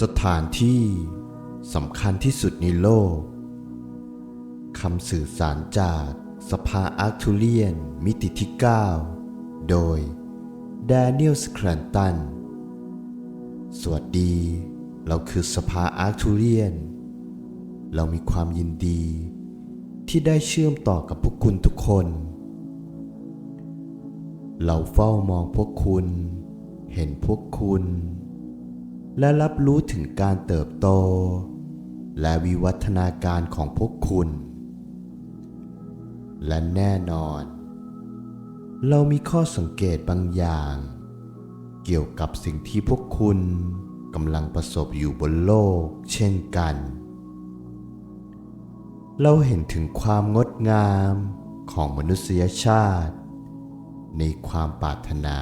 สถานที่สำคัญที่สุดในโลก คำสื่อสารจากสภาอาร์ทูเรียนมิติที่ 9 โดย d ดเนียลสแครนตัน สวัสดี เราคือสภาอาร์ทูเรียน เรามีความยินดี ที่ได้เชื่อมต่อกับพวกคุณทุกคน เราเฝ้ามองพวกคุณ เห็นพวกคุณ และรับรู้ถึงการเติบโต และวิวัฒนาการของพวกคุณ และแน่นอน เรามีข้อสังเกตบางอย่าง เกี่ยวกับสิ่งที่พวกคุณกำลังประสบอยู่บนโลก เช่นกัน เราเห็นถึงความงดงามของมนุษยชาติ ในความปรารถนา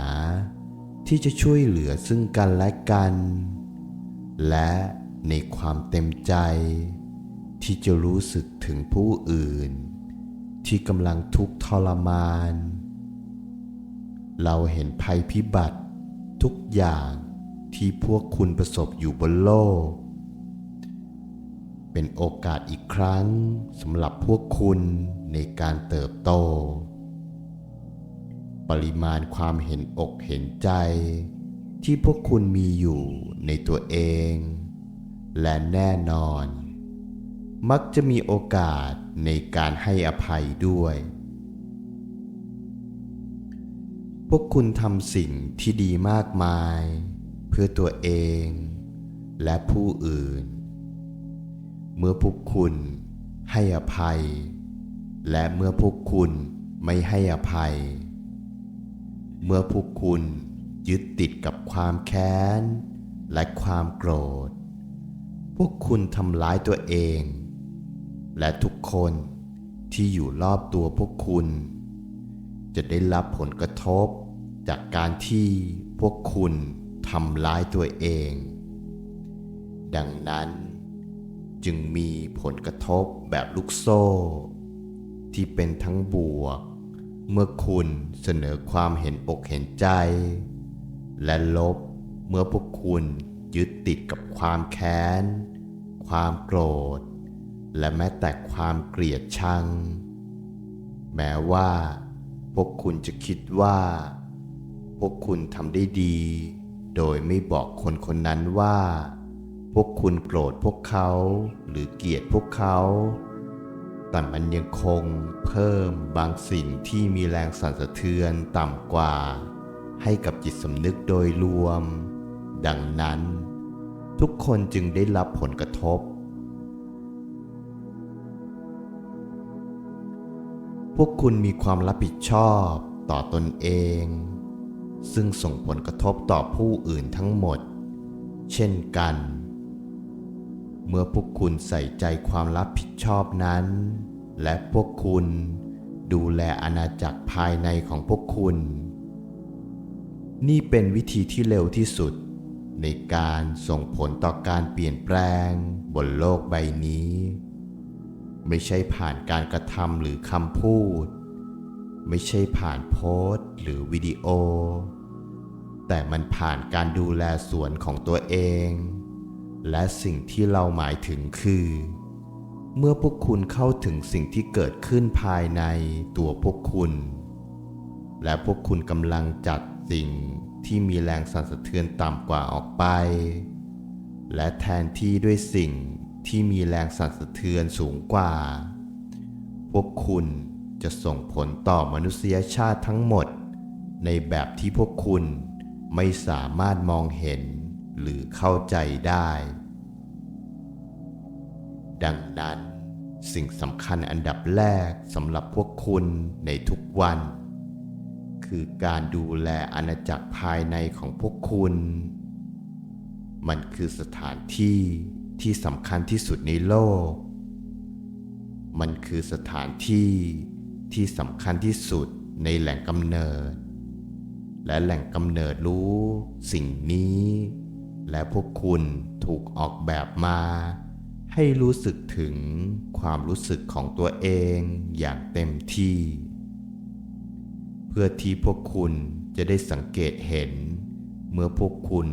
ที่จะช่วยเหลือซึ่งกันและกัน และในความเต็มใจ ที่จะรู้สึกถึงผู้อื่น ที่กำลังทุกข์ทรมาน เราเห็นภัยพิบัติทุกอย่างที่พวกคุณประสบอยู่บนโลก เป็นโอกาสอีกครั้งสำหรับพวกคุณในการเติบโต ปริมาณความเห็นอกเห็นใจ ที่พวกคุณมีอยู่ในตัวเอง และแน่นอน มักจะมีโอกาสในการให้อภัยด้วย พวกคุณทำสิ่งที่ดีมากมาย เพื่อตัวเองและผู้อื่น เมื่อพวกคุณให้อภัย และเมื่อพวกคุณไม่ให้อภัย เมื่อพวกคุณ ยึดติดกับความแค้น และความโกรธ พวกคุณทำร้ายตัวเอง และทุกคนที่อยู่รอบตัวพวกคุณ จะได้รับผลกระทบจากการที่พวกคุณทำร้ายตัวเอง ดังนั้นจึงมีผลกระทบแบบลูกโซ่ ที่เป็นทั้งบวก เมื่อคุณเสนอความเห็นอกเห็นใจ และลบเมื่อพวกคุณยึดติดกับความแค้น ความโกรธ และแม้แต่ความเกลียดชัง แม้ว่า พวกคุณจะคิดว่า พวกคุณทำได้ดี โดยไม่บอกคนคนนั้นว่า พวกคุณโกรธพวกเขาหรือเกลียดพวกเขา แต่มันยังคงเพิ่มบางสิ่งที่มีแรงสั่นสะเทือนต่ำกว่า ให้กับจิตสำนึกโดยรวม ดังนั้น ทุกคนจึงได้รับผลกระทบ พวกคุณมีความรับผิดชอบต่อตนเอง ซึ่งส่งผลกระทบต่อผู้อื่นทั้งหมด เช่นกัน เมื่อพวกคุณใส่ใจความรับผิดชอบนั้น และพวกคุณดูแลอาณาจักรภายในของพวกคุณ นี่เป็นวิธีที่เร็วที่สุด ในการส่งผลต่อการเปลี่ยนแปลงบนโลกใบนี้ ไม่ใช่ผ่านการกระทำหรือคำพูด ไม่ใช่ผ่านโพสต์หรือวิดีโอ แต่มันผ่านการดูแลสวนของตัวเอง และสิ่งที่เราหมายถึงคือ เมื่อพวกคุณเข้าถึงสิ่งที่เกิดขึ้นภายในตัวพวกคุณ และพวกคุณกำลังจัด สิ่งที่มีแรงสั่นสะเทือนต่ำกว่าออกไป และแทนที่ด้วยสิ่งที่มีแรงสั่นสะเทือนสูงกว่า พวกคุณจะส่งผลต่อมนุษยชาติทั้งหมด ในแบบที่พวกคุณไม่สามารถมองเห็นหรือเข้าใจได้ ดังนั้นสิ่งสำคัญอันดับแรกสำหรับพวกคุณในทุกวัน คือการดูแลอาณาจักรภายในของพวกคุณ มันคือสถานที่ที่สำคัญที่สุดในโลก มันคือสถานที่ที่สำคัญที่สุดในแหล่งกำเนิด และแหล่งกำเนิดรู้สิ่งนี้ และพวกคุณถูกออกแบบมา ให้รู้สึกถึงความรู้สึกของตัวเองอย่างเต็มที่ พื่อที่พวกคุณจะได้สังเกตเห็น เมื่อพวกคุณ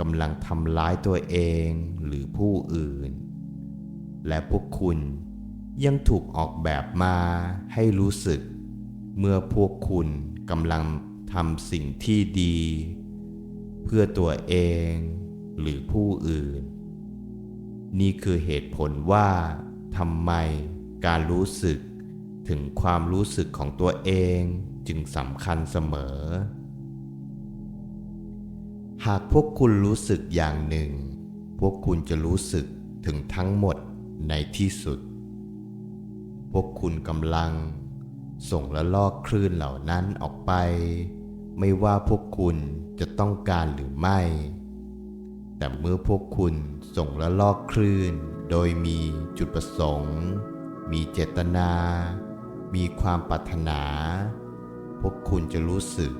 กำลังทำร้ายตัวเองหรือผู้อื่น และพวกคุณยังถูกออกแบบมาให้รู้สึก เมื่อพวกคุณกำลังทำสิ่งที่ดี เพื่อตัวเองหรือผู้อื่น นี่คือเหตุผลว่าทำไมการรู้สึก ถึงความรู้สึกของตัวเองจึงสำคัญเสมอ หากพวกคุณรู้สึกอย่างหนึ่ง พวกคุณจะรู้สึกถึงทั้งหมดในที่สุด พวกคุณกำลัง ส่งและลอกคลื่นเหล่านั้นออกไป ไม่ว่าพวกคุณจะต้องการหรือไม่ แต่เมื่อพวกคุณส่งและลอกคลื่น โดยมีจุดประสงค์ มีเจตนา มีความปรารถนา พวกคุณจะรู้สึก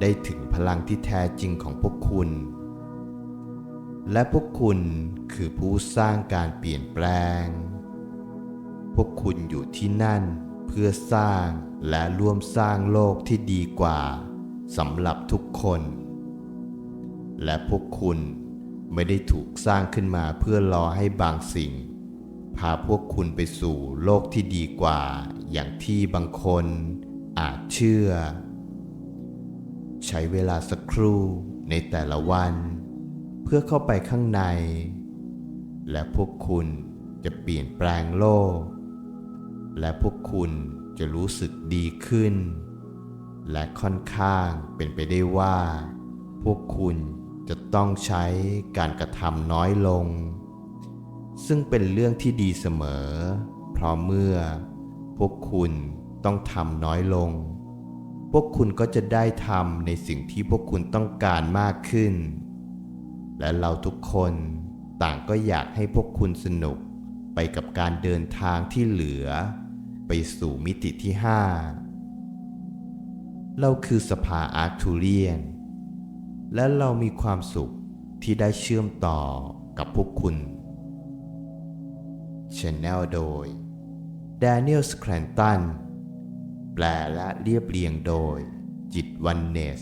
ได้ถึงพลังที่แท้จริงของพวกคุณ และพวกคุณคือผู้สร้างการเปลี่ยนแปลง พวกคุณอยู่ที่นั่นเพื่อสร้างและร่วมสร้างโลกที่ดีกว่าสำหรับทุกคน และพวกคุณไม่ได้ถูกสร้างขึ้นมาเพื่อรอให้บางสิ่ง พาพวกคุณไปสู่โลกที่ดีกว่า อย่างที่บางคนอาจเชื่อ ใช้เวลาสักครู่ในแต่ละวัน เพื่อเข้าไปข้างใน และพวกคุณจะเปลี่ยนแปลงโลก และพวกคุณจะรู้สึกดีขึ้น และค่อนข้างเป็นไปได้ว่า พวกคุณจะต้องใช้การกระทำน้อยลง ซึ่งเป็นเรื่องที่ดีเสมอ เพราะเมื่อ พวกคุณต้องทำน้อยลง พวกคุณก็จะได้ทำในสิ่งที่พวกคุณต้องการมากขึ้น และเราทุกคนต่างก็อยากให้พวกคุณสนุกไปกับการเดินทางที่เหลือ ไปสู่มิติที่ห้าเราคือสภาอาร์ทูเรียน และเรามีความสุขที่ได้เชื่อมต่อกับพวกคุณ ชนแนลโดย Daniel s c r a n t o n แปลและเรียบเรียงโดยจิตวันเนส